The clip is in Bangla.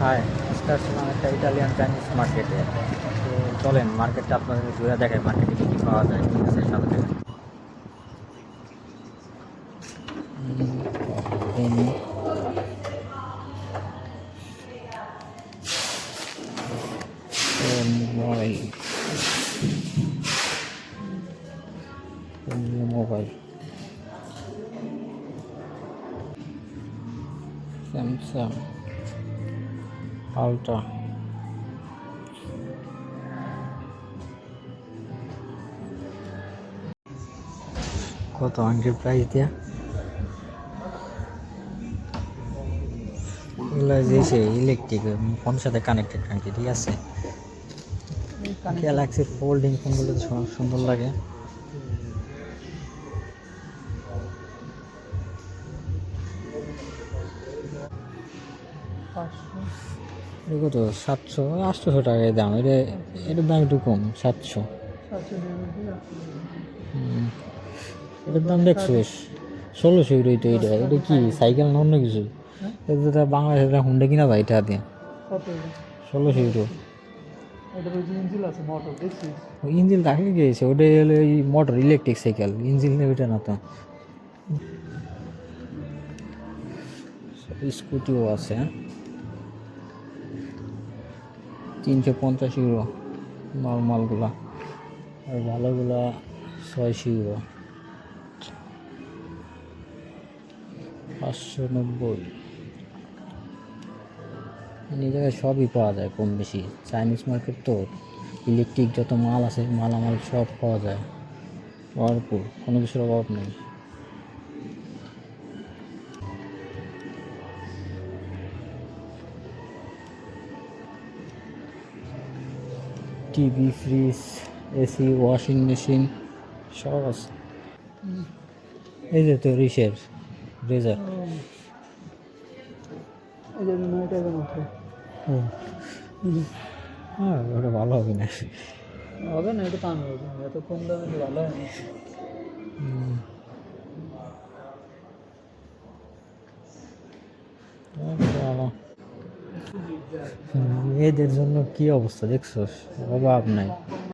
হাই আজকে আসলাম একটা ইটালিয়ান চাইনিজ মার্কেটে তো চলেন মার্কেটটা আপনাদের ঘুরে দেখায় মার্কেটে কী কী পাওয়া যায় ঠিক আছে সাথে। মোবাইল মোবাইল স্যামসাং আলট্রা কত আংটির প্রাইস দেয়া? যে ইলেকট্রিক ফোনের সাথে কানেক্টেড আংটি ঠিক আছে? গ্যালাক্সির ফোল্ডিং ফোনগুলো তো সুন্দর লাগে। এগুলো তো সাতশো আটশোশো টাকায় দাম। এটা এটার দাম একটু কম সাতশো। এটার দাম দেখছ ষোলোশো ইউরো তো এটা। এটা কি সাইকেল না অন্য কিছু? এটা তো বাংলাদেশে হুন্ডা কিনা যায় এটা দিয়ে ষোলোশো ইউরো ইঞ্জিন রাখলে গিয়েছে ওটা হলো এই মোটর ইলেকট্রিক সাইকেল ইঞ্জিন ওইটা না তো। স্কুটিও আছে হ্যাঁ? তিনশো পঞ্চাশ ইউরো নর্মালগুলা আর ভালোগুলা ছয়শো ইউরো পাঁচশো নব্বই। মানে এই জায়গায় সবই পাওয়া যায় কম বেশি। চাইনিজ মার্কেট তো ইলেকট্রিক যত মাল আছে, মালামাল সব পাওয়া যায়। ভরপুর কোনো কিছুর অভাব নেই। TV fridge AC washing machine সব আছে। এই যে তো রিসের রেজার। হ্যাঁ ওটা ভালো হবে না। হবে না এটা পান হবে এত কম দামে ভালো হয় মেয়েদের জন্য কি অবস্থা দেখছ অভাব নাই।